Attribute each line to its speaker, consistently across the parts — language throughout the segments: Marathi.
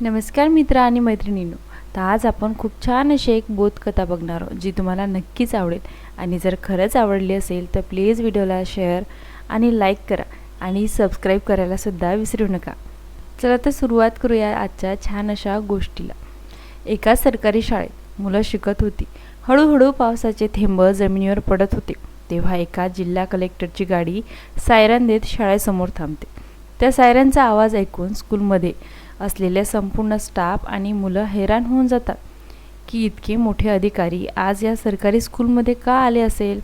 Speaker 1: नमस्कार मित्र आणि मैत्रिणींनो. तर आज आपण खूप छान अशी एक बोधकथा बघणार आहोत जी तुम्हाला नक्कीच आवडेल. आणि जर खरंच आवडली असेल तर प्लीज व्हिडिओला शेअर आणि लाईक करा आणि सबस्क्राईब करायलासुद्धा विसरू नका. चला तर सुरुवात करूया आजच्या छान अशा गोष्टीला. एका सरकारी शाळेत मुलं शिकत होती. हळूहळू पावसाचे थेंब जमिनीवर पडत होते. तेव्हा एका जिल्हा कलेक्टरची गाडी सायरन देत शाळेसमोर थांबते. त्या सायरनचा आवाज ऐकून स्कूलमध्ये असलेले संपूर्ण स्टाफ आणि मुलं हैराण होऊन जातात की इतके मोठे अधिकारी आज या सरकारी स्कूलमध्ये का आले असेल?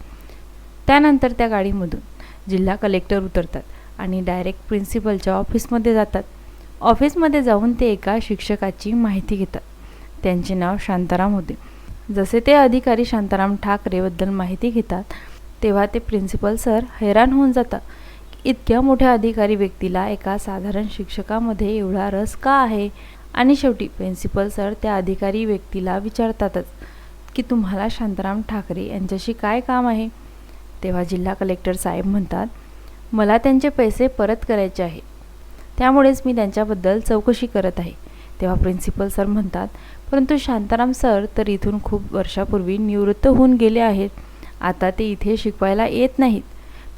Speaker 1: त्यानंतर त्या गाडीमधून जिल्हा कलेक्टर उतरतात आणि डायरेक्ट प्रिन्सिपलच्या ऑफिसमध्ये जातात. ऑफिसमध्ये जाऊन ते एका शिक्षकाची माहिती घेतात. त्यांचे नाव शांताराम होते. जसे ते अधिकारी शांताराम ठाकरेबद्दल माहिती घेतात तेव्हा ते प्रिन्सिपल सर हैराण होऊन जातात इतक्या मोठ्या अधिकारी व्यक्तीला एका साधारण शिक्षकामध्ये एवढा रस का आहे? आणि शेवटी प्रिन्सिपल सर त्या अधिकारी व्यक्तीला विचारतातच की तुम्हाला शांताराम ठाकरे यांच्याशी काय काम आहे? तेव्हा जिल्हा कलेक्टर साहेब म्हणतात मला त्यांचे पैसे परत करायचे आहे त्यामुळेच मी त्यांच्याबद्दल चौकशी करत आहे. तेव्हा प्रिन्सिपल सर म्हणतात परंतु शांताराम सर तर इथून खूप वर्षापूर्वी निवृत्त होऊन गेले आहेत. आता ते इथे शिकवायला येत नाहीत.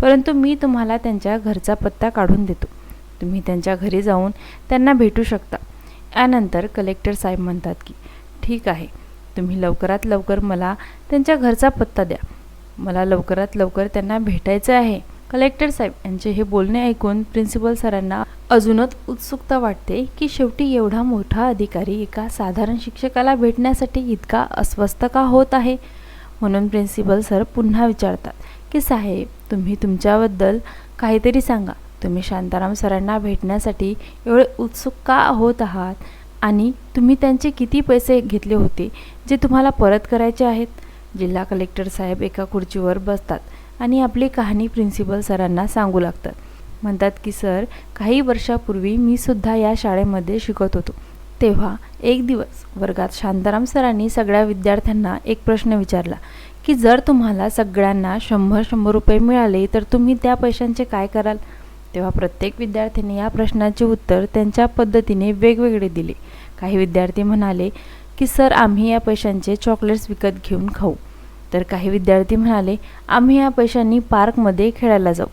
Speaker 1: परंतु मी तुम्हाला त्यांच्या घरचा पत्ता काढून देतो. तुम्ही त्यांच्या घरी जाऊन त्यांना भेटू शकता. यानंतर कलेक्टर साहेब म्हणतात की ठीक आहे. तुम्ही लवकरात लवकर मला त्यांच्या घरचा पत्ता द्या. मला लवकरात लवकर त्यांना भेटायचं आहे. कलेक्टर साहेब यांचे हे बोलणे ऐकून प्रिन्सिपल सरांना अजूनच उत्सुकता वाटते की शेवटी एवढा मोठा अधिकारी एका साधारण शिक्षकाला भेटण्यासाठी इतका अस्वस्थ का होत आहे? म्हणून प्रिन्सिपल सर पुन्हा विचारतात. की साहेब तुम्ही तुमच्याबद्दल काहीतरी सांगा. तुम्ही शांताराम सरांना भेटण्यासाठी एवढे उत्सुक का होत आहात? आणि तुम्ही त्यांचे किती पैसे घेतले होते जे तुम्हाला परत करायचे आहेत? जिल्हा कलेक्टर साहेब एका खुर्चीवर बसतात आणि आपली कहाणी प्रिन्सिपल सरांना सांगू लागतात. म्हणतात की सर काही वर्षापूर्वी मी सुद्धा या शाळेमध्ये शिकत होतो. तेव्हा एक दिवस वर्गात शांताराम सरांनी सगळ्या विद्यार्थ्यांना एक प्रश्न विचारला. की जर तुम्हाला सगळ्यांना शंभर शंभर रुपये मिळाले तर तुम्ही त्या पैशांचे काय कराल? तेव्हा प्रत्येक विद्यार्थ्याने या प्रश्नाचे उत्तर त्यांच्या पद्धतीने वेगवेगळे दिले. काही विद्यार्थी म्हणाले की सर आम्ही या पैशांचे चॉकलेट्स विकत घेऊन खाऊ. तर काही विद्यार्थी म्हणाले आम्ही या पैशांनी पार्कमध्ये खेळायला जाऊ.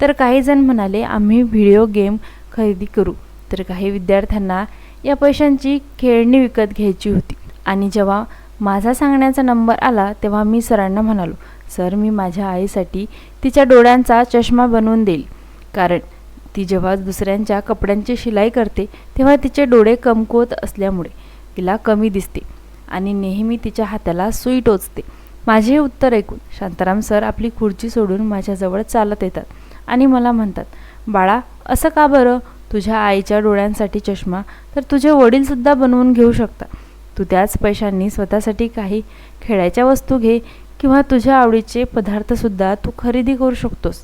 Speaker 1: तर काही जण म्हणाले आम्ही व्हिडिओ गेम खरेदी करू. तर काही विद्यार्थ्यांना या पैशांची खेळणी विकत घ्यायची होती. आणि जेव्हा माझा सांगण्याचा नंबर आला तेव्हा मी सरांना म्हणालो सर मी माझ्या आईसाठी तिच्या डोळ्यांचा चष्मा बनवून देईल. कारण ती जेव्हा दुसऱ्यांच्या कपड्यांची शिलाई करते तेव्हा तिचे डोळे कमकुवत असल्यामुळे तिला कमी दिसते आणि नेहमी तिच्या हाताला सुई टोचते. माझे उत्तर ऐकून शांताराम सर आपली खुर्ची सोडून माझ्याजवळ चालत येतात आणि मला म्हणतात बाळा असं का बरं? तुझ्या आईच्या डोळ्यांसाठी चष्मा तर तुझे वडीलसुद्धा बनवून घेऊ शकतात तू त्याच पैशांनी स्वतःसाठी काही खेळायच्या वस्तू घे किंवा तुझ्या आवडीचे पदार्थसुद्धा तू खरेदी करू शकतोस.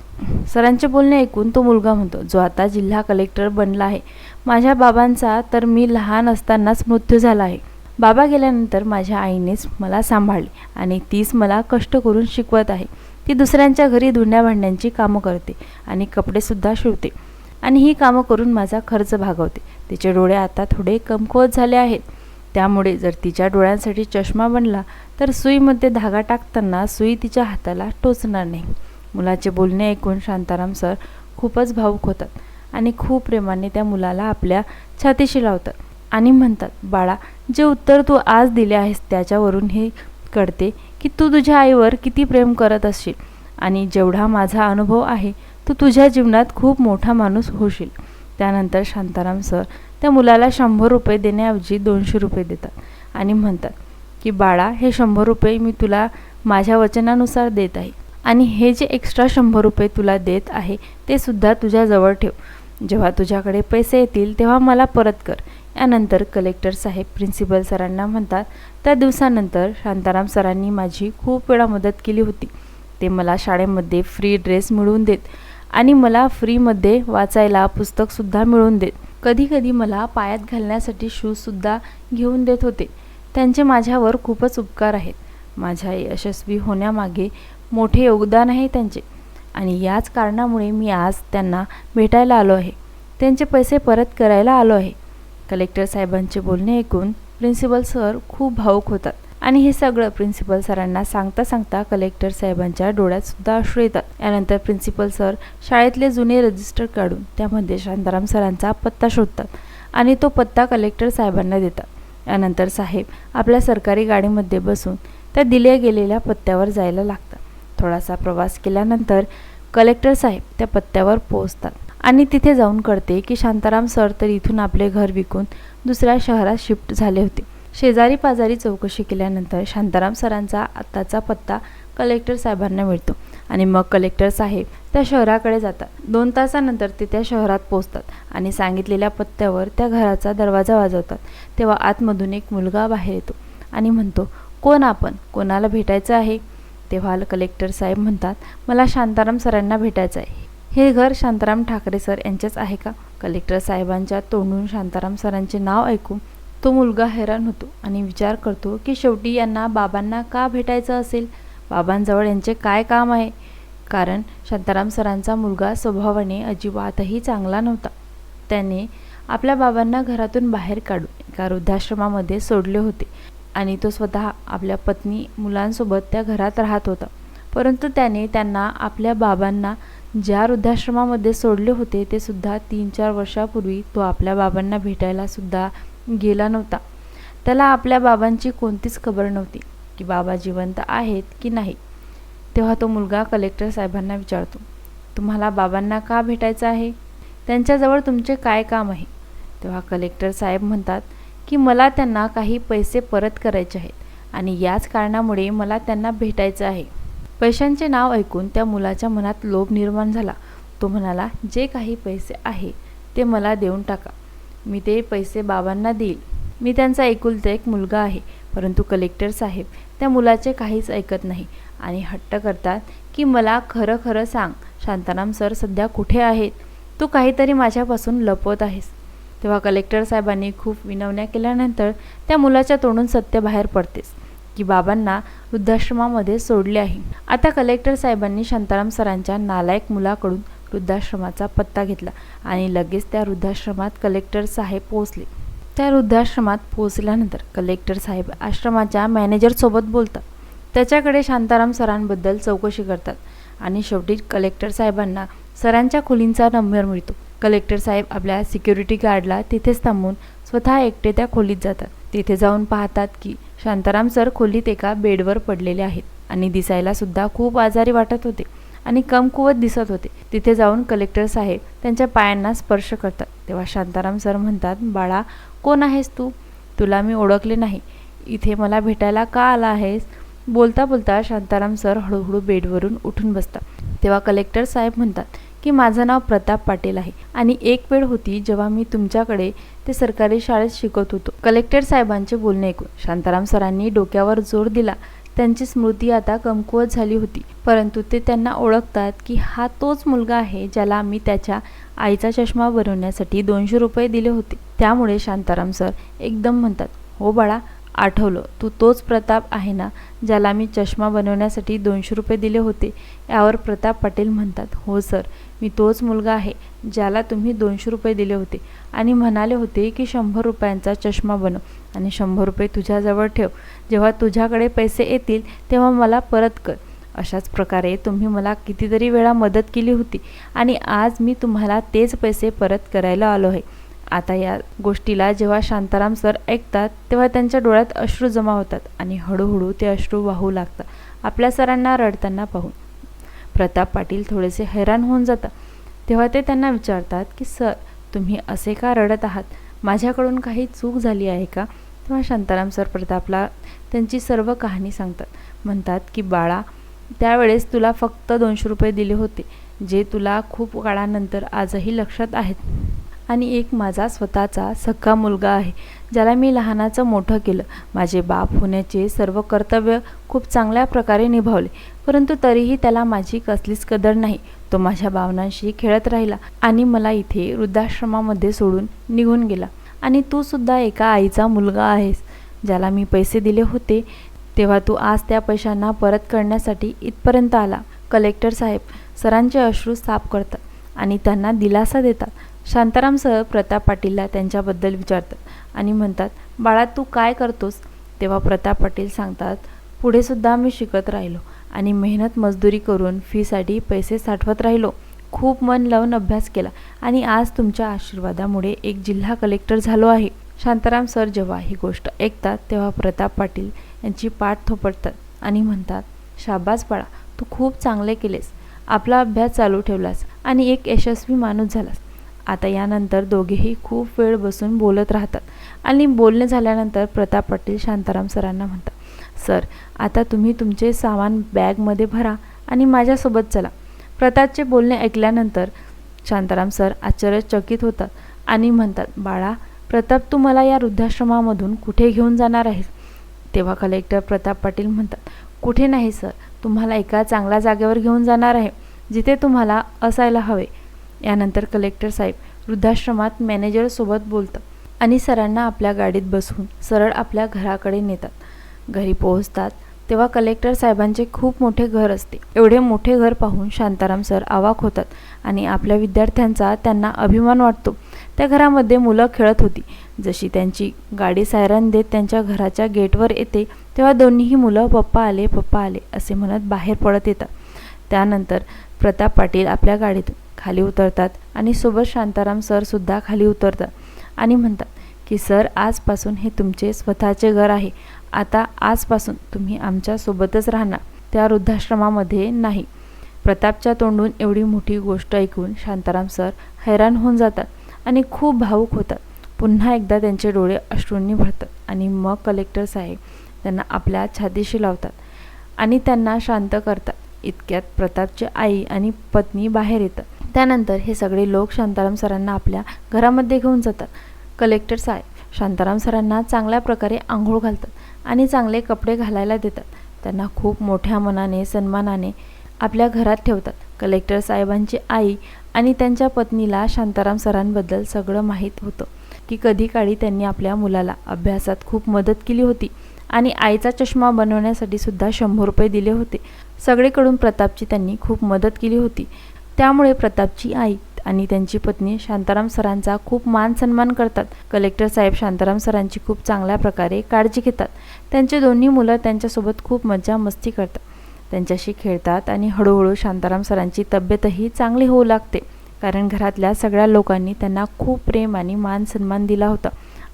Speaker 1: सरांचे बोलणे ऐकून तो मुलगा म्हणतो जो आता जिल्हा कलेक्टर बनला आहे माझ्या बाबांचा तर मी लहान असतानाच मृत्यू झाला आहे. बाबा गेल्यानंतर माझ्या आईनेच मला सांभाळले आणि तीच मला कष्ट करून शिकवत आहे. ती दुसऱ्यांच्या घरी धुण्या भांड्यांची कामं करते आणि कपडेसुद्धा शिवते आणि ही कामं करून माझा खर्च भागवते. तिचे डोळे आता थोडे कमकुवत झाले आहेत. त्यामुळे जर तिच्या डोळ्यांसाठी चष्मा बनला तर सुईमध्ये धागा टाकताना सुई तिच्या हाताला टोचणार नाही. मुलाचे बोलणे ऐकून शांताराम सर खूपच भावूक होतात आणि खूप प्रेमाने त्या मुलाला आपल्या छातीशी लावतात आणि म्हणतात बाळा जे उत्तर तू आज दिले आहेस त्याच्यावरून हे कळते की तू तुझ्या आईवर किती प्रेम करत असशील आणि जेवढा माझा अनुभव आहे तू तुझ्या जीवनात खूप मोठा माणूस होशील. त्यानंतर शांताराम सर त्या मुलाला शंभर रुपये देण्याऐवजी दोनशे रुपये देतात आणि म्हणतात की बाळा हे शंभर रुपये मी तुला माझ्या वचनानुसार देत आहे आणि हे जे एक्स्ट्रा शंभर रुपये तुला देत आहे ते सुद्धा तुझ्याजवळ ठेव. जेव्हा तुझ्याकडे पैसे येतील तेव्हा मला परत कर. यानंतर कलेक्टर साहेब प्रिन्सिपल सरांना म्हणतात त्या दिवसानंतर शांताराम सरांनी माझी खूप वेळा मदत केली होती. ते मला शाळेमध्ये फ्री ड्रेस मिळवून देत आणि मला फ्रीमध्ये वाचायला पुस्तकसुद्धा मिळवून देत. कधीकधी मला पायात घालण्यासाठी शूजसुद्धा घेऊन देत होते. त्यांचे माझ्यावर खूपच उपकार आहेत. माझ्या यशस्वी होण्यामागे मोठे योगदान आहे त्यांचे. आणि याच कारणामुळे मी आज त्यांना भेटायला आलो आहे. त्यांचे पैसे परत करायला आलो आहे. कलेक्टर साहेबांचे बोलणे ऐकून प्रिन्सिपल सर खूप भावूक होतात. आणि हे सगळं प्रिन्सिपल सरांना सांगता सांगता कलेक्टर साहेबांच्या डोळ्यातसुद्धा अश्रू येतात. यानंतर प्रिन्सिपल सर शाळेतले जुने रजिस्टर काढून त्यामध्ये शांताराम सरांचा पत्ता शोधतात आणि तो पत्ता कलेक्टर साहेबांना देतात. यानंतर साहेब आपल्या सरकारी गाडीमध्ये बसून त्या दिल्या गेलेल्या पत्त्यावर जायला लागतात. थोडासा प्रवास केल्यानंतर कलेक्टर साहेब त्या पत्त्यावर पोहोचतात आणि तिथे जाऊन कळते की शांताराम सर तर इथून आपले घर विकून दुसऱ्या शहरात शिफ्ट झाले होते. शेजारी पाजारी चौकशी केल्यानंतर शांताराम सरांचा आत्ताचा पत्ता कलेक्टर साहेबांना मिळतो आणि मग कलेक्टर साहेब त्या शहराकडे जातात. दोन तासानंतर ते त्या शहरात पोचतात आणि सांगितलेल्या पत्त्यावर त्या घराचा दरवाजा वाजवतात. तेव्हा आतमधून एक मुलगा बाहेर येतो आणि म्हणतो कोण आपण? कोणाला भेटायचं आहे? तेव्हा कलेक्टर साहेब म्हणतात मला शांताराम सरांना भेटायचं आहे. हे घर शांताराम ठाकरे सर यांचेच आहे का? कलेक्टर साहेबांच्या तोंडून शांताराम सरांचे नाव ऐकून तो मुलगा हैराण होतो आणि विचार करतो की शेवटी यांना बाबांना का भेटायचं असेल? बाबांजवळ यांचे काय काम आहे? कारण शांताराम सरांचा मुलगा स्वभावाने अजिबातही चांगला नव्हता. त्याने आपल्या बाबांना घरातून बाहेर काढून एका वृद्धाश्रमामध्ये सोडले होते आणि तो स्वतः आपल्या पत्नी मुलांसोबत त्या घरात राहत होता. परंतु त्याने त्यांना आपल्या बाबांना ज्या वृद्धाश्रमामध्ये सोडले होते ते सुद्धा तीन चार वर्षापूर्वी तो आपल्या बाबांना भेटायला सुद्धा गेला नव्हता. त्याला आपल्या बाबांची कोणतीच खबर नव्हती की बाबा जिवंत आहेत की नाही. तेव्हा तो मुलगा कलेक्टर साहेबांना विचारतो तुम्हाला बाबांना का भेटायचं आहे? त्यांच्याजवळ तुमचे काय काम आहे? तेव्हा कलेक्टर साहेब म्हणतात की मला त्यांना काही पैसे परत करायचे आहेत आणि याच कारणामुळे मला त्यांना भेटायचं आहे. पैशांचे नाव ऐकून त्या मुलाच्या मनात लोभ निर्माण झाला. तो म्हणाला जे काही पैसे आहे ते मला देऊन टाका. मी ते पैसे बाबांना देईल. मी त्यांचा एकुलता एक मुलगा आहे परंतु कलेक्टर साहेब त्या मुलाचे काहीच ऐकत नाही. आणि हट्ट करतात की मला खरं खरं सांग शांताराम सर सध्या कुठे आहेत? तू काहीतरी माझ्यापासून लपवत आहेस. तेव्हा कलेक्टर साहेबांनी खूप विनवण्या केल्यानंतर त्या मुलाच्या तोंडून सत्य बाहेर पडतेस की बाबांना वृद्धाश्रमामध्ये सोडले आहे. आता कलेक्टर साहेबांनी शांताराम सरांच्या नालायक मुलाकडून वृद्धाश्रमाचा पत्ता घेतला आणि लगेच त्या वृद्धाश्रमात कलेक्टर साहेब पोहोचले. त्या वृद्धाश्रमात पोहोचल्यानंतर कलेक्टर साहेब आश्रमाच्या मॅनेजरसोबत बोलतात. त्याच्याकडे शांताराम सरांबद्दल चौकशी करतात आणि शेवटी कलेक्टर साहेबांना सरांच्या खोलींचा नंबर मिळतो. कलेक्टर साहेब आपल्या सिक्युरिटी गार्डला तिथेच थांबून स्वतः एकटे त्या खोलीत जातात. तिथे जाऊन पाहतात की शांताराम सर खोलीत एका बेडवर पडलेले आहेत आणि दिसायला सुद्धा खूप आजारी वाटत होते. आणि कमकुवत दिसत होते. तिथे जाऊन कलेक्टर साहेब त्यांच्या पायांना स्पर्श करतात. तेव्हा शांताराम सर म्हणतात बाळा कोण आहेस तू? तुला मी ओळखले नाही. इथे मला भेटायला का आला आहेस? बोलता बोलता शांताराम सर हळूहळू बेडवरून उठून बसतात. तेव्हा कलेक्टर साहेब म्हणतात की माझं नाव प्रताप पाटील आहे आणि एक वेळ होती जेव्हा मी तुमच्याकडे ते सरकारी शाळेत शिकत होतो. कलेक्टर साहेबांचे बोलणे ऐकून शांताराम सरांनी डोक्यावर जोर दिला. त्यांची स्मृती आता कमकुवत झाली होती. परंतु ते त्यांना ओळखतात की हा तोच मुलगा आहे ज्याला आम्ही त्याच्या आईचा चष्मा बनवण्यासाठी दोनशे रुपये दिले होते. त्यामुळे शांताराम सर एकदम म्हणतात हो बाळा आठवलं. तू तोच प्रताप आहे ना ज्याला मी चष्मा बनवण्यासाठी दोनशे रुपये दिले होते? यावर प्रताप पाटील म्हणतात हो सर मी तोच मुलगा आहे ज्याला तुम्ही दोनशे रुपये दिले होते. आणि म्हणाले होते की शंभर रुपयांचा चष्मा बनव आणि शंभर रुपये तुझ्याजवळ ठेव. जेव्हा तुझ्याकडे पैसे येतील तेव्हा मला परत कर. अशाच प्रकारे तुम्ही मला कितीतरी वेळा मदत केली होती आणि आज मी तुम्हाला तेच पैसे परत करायला आलो आहे. आता या गोष्टीला जेव्हा शांताराम सर ऐकतात तेव्हा त्यांच्या डोळ्यात अश्रू जमा होतात आणि हळूहळू ते अश्रू वाहू लागतात. आपल्या सरांना रडताना पाहून. प्रताप पाटील थोडेसे हैराण होऊन जातात. तेव्हा ते त्यांना विचारतात की सर तुम्ही असे का रडत आहात? माझ्याकडून काही चूक झाली आहे का? तेव्हा शांताराम सर प्रतापला त्यांची सर्व कहाणी सांगतात. म्हणतात की बाळा त्यावेळेस तुला फक्त दोनशे रुपये दिले होते जे तुला खूप काळानंतर आजही लक्षात आहेत. आणि एक माझा स्वतःचा सख्खा मुलगा आहे ज्याला मी लहानाचं मोठं केलं. माझे बाप होण्याचे सर्व कर्तव्य खूप चांगल्या प्रकारे निभावले परंतु तरीही त्याला माझी कसलीच कदर नाही. तो माझ्या भावनांशी खेळत राहिला आणि मला इथे वृद्धाश्रमामध्ये सोडून निघून गेला. आणि तू सुद्धा एका आईचा मुलगा आहेस ज्याला मी पैसे दिले होते तेव्हा तू आज त्या पैशांना परत करण्यासाठी इथपर्यंत आला. कलेक्टर साहेब सरांचे अश्रू साफ करतात आणि त्यांना दिलासा देतात. शांताराम सर प्रताप पाटीलला त्यांच्याबद्दल विचारतात आणि म्हणतात बाळा तू काय करतोस? तेव्हा प्रताप पाटील सांगतात पुढेसुद्धा मी शिकत राहिलो आणि मेहनत मजदुरी करून फीसाठी पैसे साठवत राहिलो. खूप मन लावून अभ्यास केला आणि आज तुमच्या आशीर्वादामुळे एक जिल्हा कलेक्टर झालो आहे. शांताराम सर जेव्हा ही गोष्ट ऐकतात तेव्हा प्रताप पाटील यांची पाठ थोपटतात आणि म्हणतात शाबास बाळा तू खूप चांगले केलेस. आपला अभ्यास चालू ठेवलास आणि एक यशस्वी माणूस झालास. आता यानंतर दोघेही खूप वेळ बसून बोलत राहतात. आणि बोलणे झाल्यानंतर प्रताप पाटील शांताराम सरांना म्हणतात सर आता तुम्ही तुमचे सामान बॅगमध्ये भरा आणि माझ्यासोबत चला. प्रतापचे बोलणे ऐकल्यानंतर शांताराम सर आश्चर्यचकित होतात आणि म्हणतात बाळा प्रताप तू मला या वृद्धाश्रमामधून कुठे घेऊन जाणार आहेस? तेव्हा कलेक्टर प्रताप पाटील म्हणतात कुठे नाही सर. तुम्हाला एका चांगल्या जागेवर घेऊन जाणार आहे जिथे तुम्हाला असायला हवे. यानंतर कलेक्टर साहेब वृद्धाश्रमात मॅनेजरसोबत बोलतात आणि सरांना आपल्या गाडीत बसवून सरळ आपल्या घराकडे नेतात. घरी पोहोचतात तेव्हा कलेक्टर साहेबांचे खूप मोठे घर असते. एवढे मोठे घर पाहून शांताराम सर आवाक होतात आणि आपल्या विद्यार्थ्यांचा त्यांना अभिमान वाटतो. त्या घरामध्ये मुलं खेळत होती. जशी त्यांची गाडी सायरन देत त्यांच्या घराच्या गेटवर येते तेव्हा दोन्हीही मुलं पप्पा आले पप्पा आले असे म्हणत बाहेर पडत येतात. त्यानंतर प्रताप पाटील आपल्या गाडीतून खाली उतरतात आणि सोबत शांताराम सरसुद्धा खाली उतरतात. आणि म्हणतात की सर आजपासून हे तुमचे स्वतःचे घर आहे. आता आजपासून तुम्ही आमच्यासोबतच राहणार. त्या वृद्धाश्रमामध्ये नाही. प्रतापच्या तोंडून एवढी मोठी गोष्ट ऐकून शांताराम सर हैराण होऊन जातात आणि खूप भावूक होतात. पुन्हा एकदा त्यांचे डोळे अश्रूंनी भरतात आणि मग कलेक्टर साहेब त्यांना आपल्या छातीशी लावतात आणि त्यांना शांत करतात. इतक्यात प्रतापची आई आणि पत्नी बाहेर येतात. त्यानंतर हे सगळे लोक शांताराम सरांना आपल्या घरामध्ये घेऊन जातात. कलेक्टर साहेब शांताराम सरांना चांगल्या प्रकारे आंघोळ घालतात आणि चांगले कपडे घालायला देतात. त्यांना खूप मोठ्या मनाने सन्मानाने आपल्या घरात ठेवतात. कलेक्टर साहेबांची आई आणि त्यांच्या पत्नीला शांताराम सरांबद्दल सगळं माहीत होतं. की कधी काळी त्यांनी आपल्या मुलाला अभ्यासात खूप मदत केली होती आणि आईचा चष्मा बनवण्यासाठी सुद्धा शंभर रुपये दिले होते. सगळीकडून प्रतापची त्यांनी खूप मदत केली होती. त्यामुळे प्रतापची आई आणि त्यांची पत्नी शांताराम सरांचा खूप मान सन्मान करतात. कलेक्टर साहेब शांताराम सरांची खूप चांगल्या प्रकारे काळजी घेतात. त्यांचे दोन्ही मुलं त्यांच्यासोबत खूप मज्जा मस्ती करतात. त्यांच्याशी खेळतात आणि हळूहळू शांताराम सरांची तब्येतही चांगली होऊ लागते. कारण घरातल्या सगळ्या लोकांनी त्यांना खूप प्रेम आणि मान सन्मान दिला होता.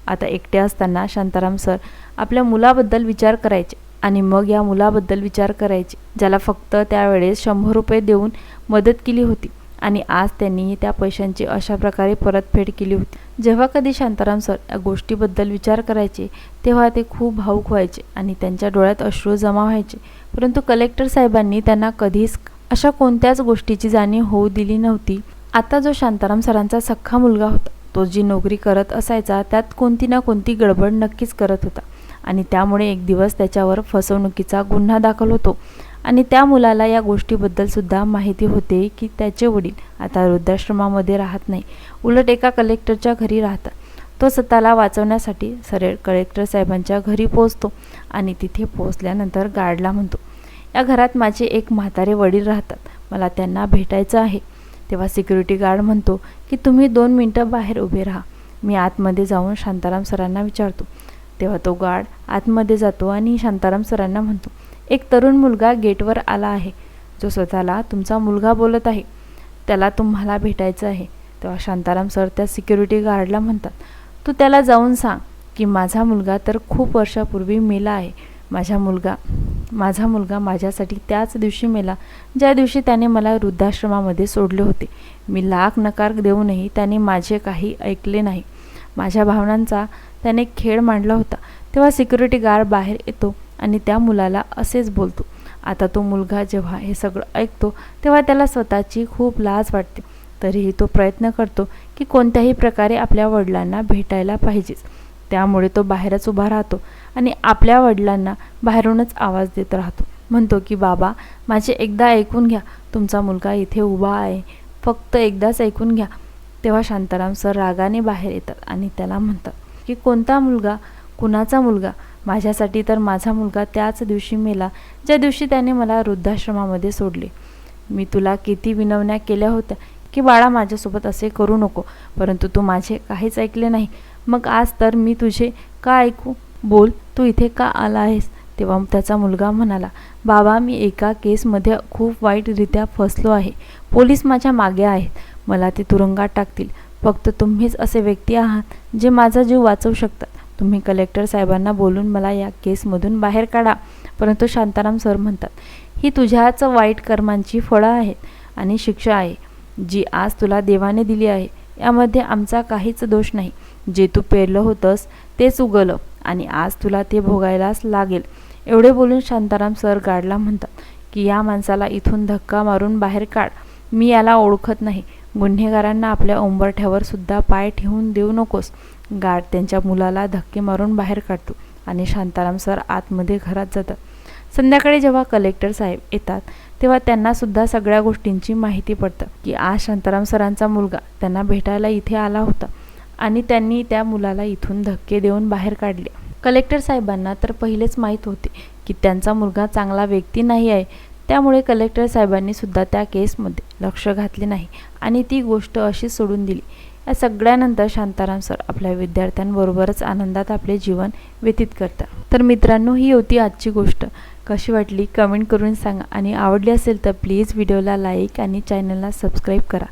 Speaker 1: आता एकटे असताना शांताराम सर आपल्या मुलाबद्दल विचार करायचे. आणि मग या मुलाबद्दल विचार करायचे ज्याला फक्त त्यावेळेस शंभर रुपये देऊन मदत केली होती आणि आज त्यांनी त्या पैशांची अशा प्रकारे परतफेड केली होती. जेव्हा कधी शांताराम सर या गोष्टीबद्दल विचार करायचे तेव्हा ते खूप भावूक व्हायचे आणि त्यांच्या डोळ्यात अश्रू जमा व्हायचे. परंतु कलेक्टर साहेबांनी त्यांना कधीच अशा कोणत्याच गोष्टीची जाणीव होऊ दिली नव्हती. आता जो शांताराम सरांचा सख्खा मुलगा होता तो जी नोकरी करत असायचा त्यात कोणती ना कोणती गडबड नक्कीच करत होता. आणि त्यामुळे एक दिवस त्याच्यावर फसवणुकीचा गुन्हा दाखल होतो. आणि त्या मुलाला या गोष्टीबद्दलसुद्धा माहिती होते की त्याचे वडील आता वृद्धाश्रमामध्ये राहत नाही. उलट एका कलेक्टरच्या घरी राहतात. तो स्वतःला वाचवण्यासाठी सरळ कलेक्टर साहेबांच्या घरी पोहोचतो आणि तिथे पोहोचल्यानंतर गार्डला म्हणतो या घरात माझे एक म्हातारे वडील राहतात. मला त्यांना भेटायचं आहे. तेव्हा सिक्युरिटी गार्ड म्हणतो की तुम्ही दोन मिनटं बाहेर उभे राहा. मी आतमध्ये जाऊन शांताराम सरांना विचारतो. तेव्हा तो गार्ड आतमध्ये जातो आणि शांताराम सरांना म्हणतो एक तरुण मुलगा गेटवर आला आहे. जो स्वतःला तुमचा मुलगा बोलत आहे. त्याला तुम्हाला भेटायचं आहे. तेव्हा शांताराम सर त्या सिक्युरिटी गार्डला म्हणतात तू त्याला जाऊन सांग की माझा मुलगा तर खूप वर्षापूर्वी मेला आहे. माझा मुलगा माझा मुलगा माझ्यासाठी त्याच दिवशी मेला. ज्या दिवशी त्याने मला वृद्धाश्रमामध्ये सोडले होते. मी लाख नकार देऊनही त्याने माझे काही ऐकले नाही. माझ्या भावनांचा त्याने खेळ मांडला होता. तेव्हा सिक्युरिटी गार्ड बाहेर येतो आणि त्या मुलाला असेच बोलतो. आता तो मुलगा जेव्हा हे सगळं ऐकतो तेव्हा त्याला स्वतःची खूप लाज वाटते. तरीही तो प्रयत्न करतो की कोणत्याही प्रकारे आपल्या वडिलांना भेटायला पाहिजेच. त्यामुळे तो बाहेरच उभा राहतो आणि आपल्या वडिलांना बाहेरूनच आवाज देत राहतो. म्हणतो की बाबा माझे एकदा ऐकून घ्या. तुमचा मुलगा इथे उभा आहे. फक्त एकदाच ऐकून घ्या. तेव्हा शांताराम सर रागाने बाहेर येतात आणि त्याला म्हणतात की कोणता मुलगा कुणाचा मुलगा? माझ्यासाठी तर माझा मुलगा त्याच दिवशी मेला ज्या दिवशी त्याने मला वृद्धाश्रमामध्ये सोडले. मी तुला किती विनवण्या केल्या होत्या की बाळा माझ्यासोबत असे करू नको परंतु तू माझे काहीच ऐकले नाही. मग आज तर मी तुझे का ऐकू? बोल तू इथे का आला आहेस? तेव्हा त्याचा मुलगा म्हणाला बाबा मी एका केसमध्ये खूप वाईटरित्या फसलो आहे. पोलीस माझ्या मागे आहेत. मला ते तुरुंगात टाकतील. फक्त तुम्हीच असे व्यक्ती आहात जे माझा जीव वाचवू शकतात. तुम्ही कलेक्टर साहेबांना बोलून मला या केसमधून बाहेर काढा परंतु शांताराम सर म्हणतात ही तुझ्याच वाईट कर्मांची फळं आहेत आणि शिक्षा आहे जी आज तुला देवाने दिली आहे. यामध्ये आमचा काहीच दोष नाही. जे तू पेरलं होतंस तेच उगवलं आणि आज तुला ते भोगायलाच लागेल. एवढे बोलून शांताराम सर गाडला म्हणतात की या माणसाला इथून धक्का मारून बाहेर काढ. मी याला ओळखत नाही. गुन्हेगारांना आपल्या उंबरठ्यावर सुद्धा पाय ठेवून देऊ नकोस. गार्ड त्यांच्या मुलाला धक्के मारून बाहेर काढतो आणि शांताराम सर आतमध्ये घरात जातात. संध्याकाळी जेव्हा कलेक्टर साहेब येतात तेव्हा त्यांना सुद्धा सगळ्या गोष्टींची माहिती पडतं की आज शांताराम सरांचा मुलगा त्यांना भेटायला इथे आला होता आणि त्यांनी त्या मुलाला इथून धक्के देऊन बाहेर काढले. कलेक्टर साहेबांना तर पहिलेच माहीत होते की त्यांचा मुलगा चांगला व्यक्ती नाही आहे त्यामुळे कलेक्टर साहेबांनी सुद्धा त्या केसमध्ये लक्ष घातले नाही आणि ती गोष्ट अशीच सोडून दिली. या सगळ्यानंतर शांताराम सर आपल्या विद्यार्थ्यांबरोबरच आनंदात आपले जीवन व्यतीत करतात. तर मित्रांनो ही होती आजची गोष्ट. कशी वाटली? कमेंट करून सांगा. आणि आवडली असेल तर प्लीज व्हिडिओला लाईक आणि चॅनलला सबस्क्राईब करा.